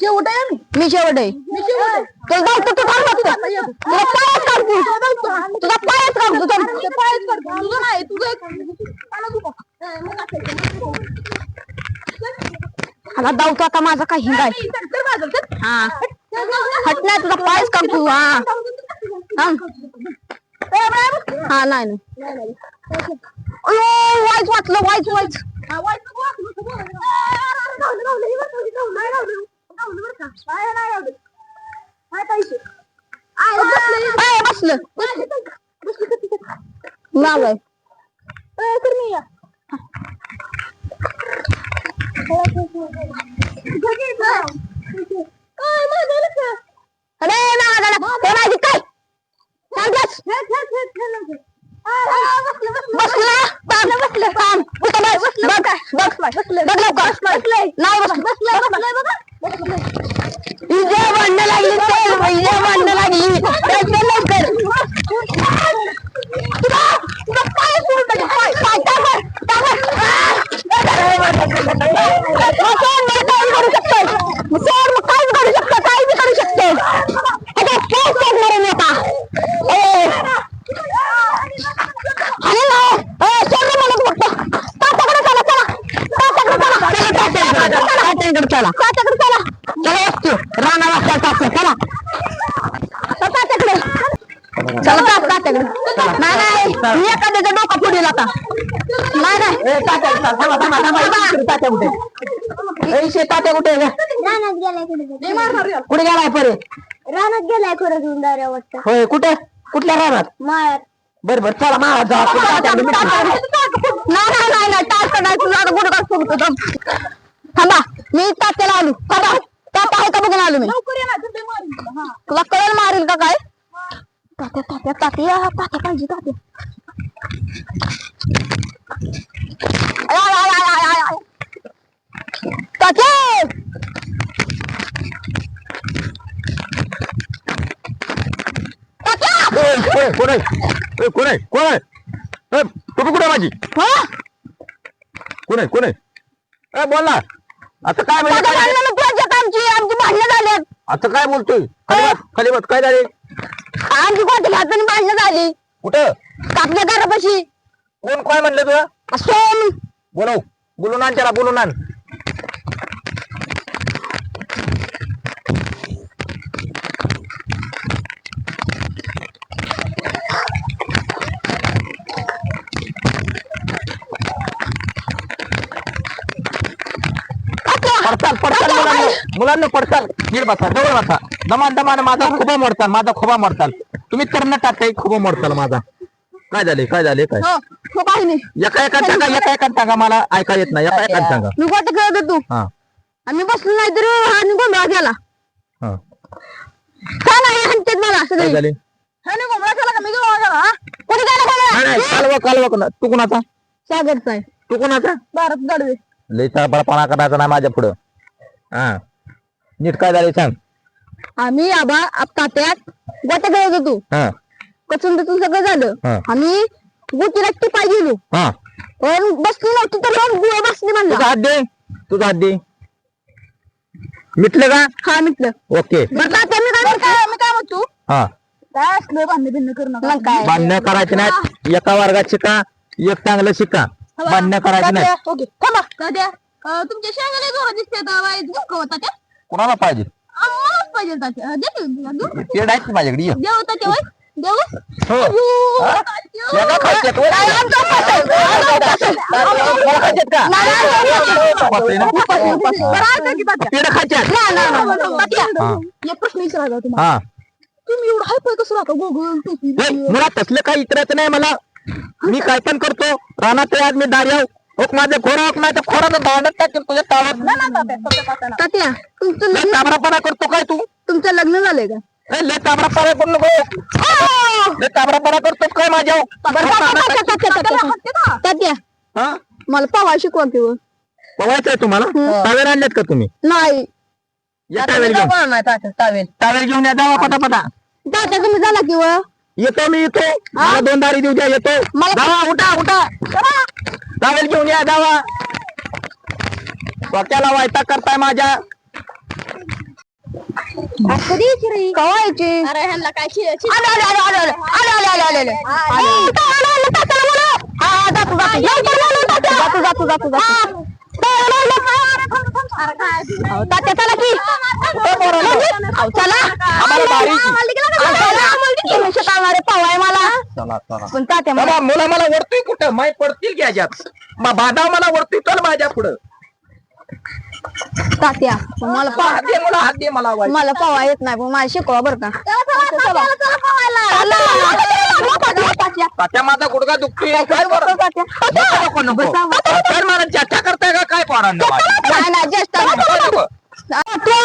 शेवट आहे आम्ही मी शेवट आहे. मी शेवट आहे. तुला धावतो तू थांब फक्त. तुला पायच काढतो तुझा पायच काढतो थांब. ते पायच काढतो. तुझं नाही तुझं एक- आणा तू बघ. हा, मग असायचं. मला धावतो आता. माझा काही हिंगाय बाजूला, चल. हा. हट नाही तुझा पायच काढतो हा. थांब. हा. नाही नाही. अयो वाचलं वाईच हा, वाईट नको नाही बरं का? नाही, बसलं, ए, कर मी या. घे, घे, घे. आ, माझं झालं का? अरे नावाला ते माझी काय थांब बस. खेळ, खेळ, खेळ, खेळ लवकर. आ, आ, बसलं, बसलं. बसलं थांब बसलं थांब इथं बस बघ बघ बसलं बघ लवकर नाही बस बसलं, बसलं, बघा. बसलं. इथे भांडणं लागली चल इथे भांडणं लागली चल, चल लवकर तुला तुला पाय सोड माझे पाय पाय टाकर टाकर सोड मी काय करू शकतो मग काय करू शकतो काय बी करू शकतो. अगं काय सोडणार मी आता अरे ना. ए सोड रे मला फक्त तात्याकडे चला चला तात्याकडे चला चला तात्याकडे चला तात्याकडे चला चला वस्तू राणा वाजता तात्या चला तात्याकडे चला तात्या तात्याकडे नाही नाही एखाद्याचं डोकं पुढील आता नाही नाही. तात्या कुठे ऐशे तात्या कुठे? रानात गेलाय कुठे कुठे गेलाय परे? रानात गेलाय खरं घेऊन दाऱ्या वाटतं होय कुठे? कुठल्या रानात? माळ्यात. बर बर चला आपण तात्याकडे भेटू. नाही नाही नाही नाही तुझा आता गुडघा फुगतो थांब. थांबा. मी तात्याला आलो. थांबा. तात्या आहे का बघून आलो मी. हा. तुला कळेल मारेल का काय? तात्या तात्या तात्या तात्या पाहिजे तात्या. आय, आय, आय, आय, आय, आय, आय. कोण आहे? कोण आहे? कोण आहे? टोपी कुठे आहे माझी? कोण आहे? कोण आहे? ए, बोल ना. आता काय म्हणजे आमची. आमची भांडणं झाली आता काय बोलतोय? खाली बस बस. काय झाले? आमची कोणती हाताने भांडणं झाली? कुठं? कापल्या घरापाशी. कोण काय म्हणलं तुला? सोम बोलव. बोलून आण त्याला बोलून आण पडताल पडताल मुलांना पडताल नीट बसा जवळ बसा. दमान दमान माझा खोबा मोडताल माझा खोबा मोडताल तुम्ही तर टाकाय खोबा मोडताल माझा. काय झाले काय झाले काय? हो हो काही नाही. एका एका सांगा एका एका सांगा मला ऐका येत नाही एका एका सांगा मी गोट खेळत होतो हा. आम्ही बसलो नाही तरी हा गोंधळा गेला हा. का नाही म्हणतात मला काय सगळे झाले? ह्याने घोमरा केला का? मी घेऊन गेला हा? कोणी गेला नाही कोणी नाही कालवा कालवा कोणा तू कोणाचा? सागरचा आहे. तू कोणाचा? भारत गडवे. लई बळपणा करायचा नाही माझ्या पुढं. हा. नीट काय झाले सांग. आम्ही आबा आप- तात्यात गोट खेळत होतो हा. कचून तचून सगळं झालं. हा. आम्ही गोटीला टिपाय गेलो हा. पण बसली नव्हती तर दोन गुळ बसली तुझा म्हणला हात दे. तुझा हात दे. मिटलं का? हा म्हटलं ओके. बरं तात्या मी काय काय मी काय म्हणतो? हा. काय असलं भांडण भिन्न करू नका. मग काय? बांधणं करायचे नाहीत. एका वर्गात शिका एक चांगलं शिका. बांधणं करायचे नाही ओके थांबा. तात्या अं, तुमच्या शेंगाला जोरात दिसते होता त्या. कोणाला पाहिजे? आम्हालाच पाहिजे तात्या. अं, दे की तुला देऊ पेड आहेत माझ्याकडे ये. देऊ तात्या वाईट देऊ हो. हा? शेंगा खायच्यात होय? फळं खायच्यात का? खातोय ना? पेढं खायच्यात. एक प्रश्न विचारायचा तुम्हाला. हा. तुम्ही एवढं हाय कसं राहता? गोगल टोपी नाही, मुळात तसलं काही इतरायचं नाही मला. मी काय पण करतो. रानात आज मी दार्याव ओक माझं नाही तर टाकेल तुझ्या तावत तात्या तुमचं लग्न ताबरापणा करतो काय तू? तुमचं लग्न झालंय का? ए, लय ताबरापणा करू नको. लय ताबरापणा करतो काय माझ्या? बरं, तात्या, तात्या, तात्या, तात्या. तात्या हा? मला पवाय शिकवा किंवा पवायचं आहे तुम्हाला? टावेल आणलेत का तुम्ही? नाही. या टावेल घेऊन. या जावा पटापटा तात्या तुम्ही झाला किंवा येतो मी येतो. मला दोन दारी देऊ द्या येतो. मला- जावा उठा उठा. टावेल घेऊन या जावा. डोक्याला वायता करताय माझ्या. कधी यायची रे कवा यायची? अरे ह्यांना काय शि- शि- आले आले आले आले आले आले आले आले आले. आले. ए, इथं आलं, आलं, तात्याला बोलव. हा, हा, जातो जातो लवकर बोलव, तात्या. जातो जातो जातो जातो तात्याला बोलव. अरे काय? अहो, तात्या चला की. ए, पोरांनो. अहो, चला. आम्हाला बारी. की. अहो, चला. तुम्ही शिकवणारे पावाय मला. चला चला. पण तात्या मला बाबा मुला मला वरतोय कुठं माय पडतील की याच्यात बा- बाधा मला वरतोय चल माझ्या पुढं तात्या मला पाव हात दे मला हात दे मला वाई. मला पावा येत नाही पण मला शिकवा बरं का चला तात्या माझा गुडगा दुखतोय काय बरं नको, नको, नको. तर मला चर्चा करताय का काय पोरांनो माझी? नाही नाही ज्येष्ठ नको, नको. हे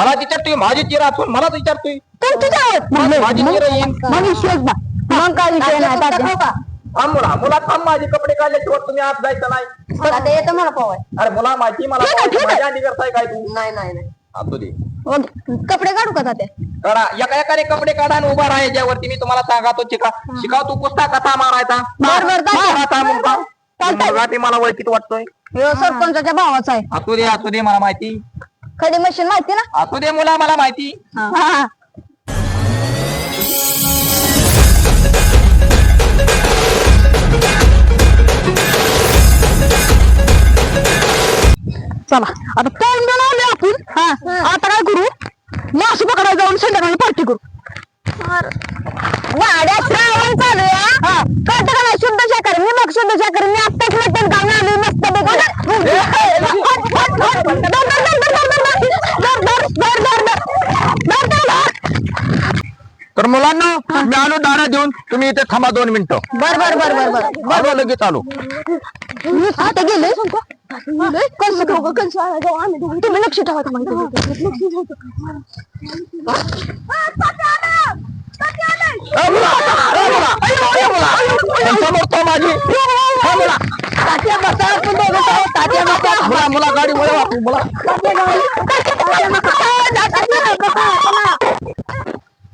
मुला विचारतोय माझी चिरा असून मला विचारतोय. माझी चिरा येईन. मग काय विषय नाही तात्या थांब मुला मुला थांब माझे कपडे काढल्याशिवाय तुम्ही आत जायचं नाही. येतं मला पावाय अरे मुला माहिती मला ठीक आहे, ठीक आहे. माझ्या आधी करताय काय तू? नाही नाही नाही. असू दे. कपडे काढू का तात्या? काढा एका एकाने कपडे काढा आणि उभा राहा याच्यावरती. मी तुम्हाला सांगतो चिका. शिकाव तू कुस्ता कसा मारायचा? मुलगा चालतंय. मुलगा ते मला ओळखीत वाटतोय. ह्यो सरपंचाच्या भावाचा आहे. असू दे असू दे मला माहिती. खडी मशीन माहिती ना असू दे मुला मला माहिती हा. चला आता टाइम बनवले आपण हा आता काय करू मासे पकडायला जाऊन संध्याकाळी पार्टी करू वाड्या श्रावण चालू आहे हा कळतं का नाही शुद्ध शाकाहारी मी मग शुद्ध शाकाहारी मी आत्ताच मटण खाऊन आलोय मस्त तर मुलांना मी आलो दारा देऊन. तुम्ही इथे थांबा दोन मिनिटं. बर बर बर बर बर. आलो लगेच आलो. आता गेले? कसं दोघं. कसं तुम्ही लक्ष ठेवा ए, मुला,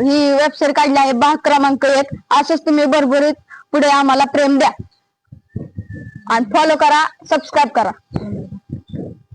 ही वेबसाईट काढली आहे भाग क्रमांक एक. असंच तुम्ही भरभरीत पुढे आम्हाला प्रेम द्या. आणि फॉलो करा सबस्क्राईब करा.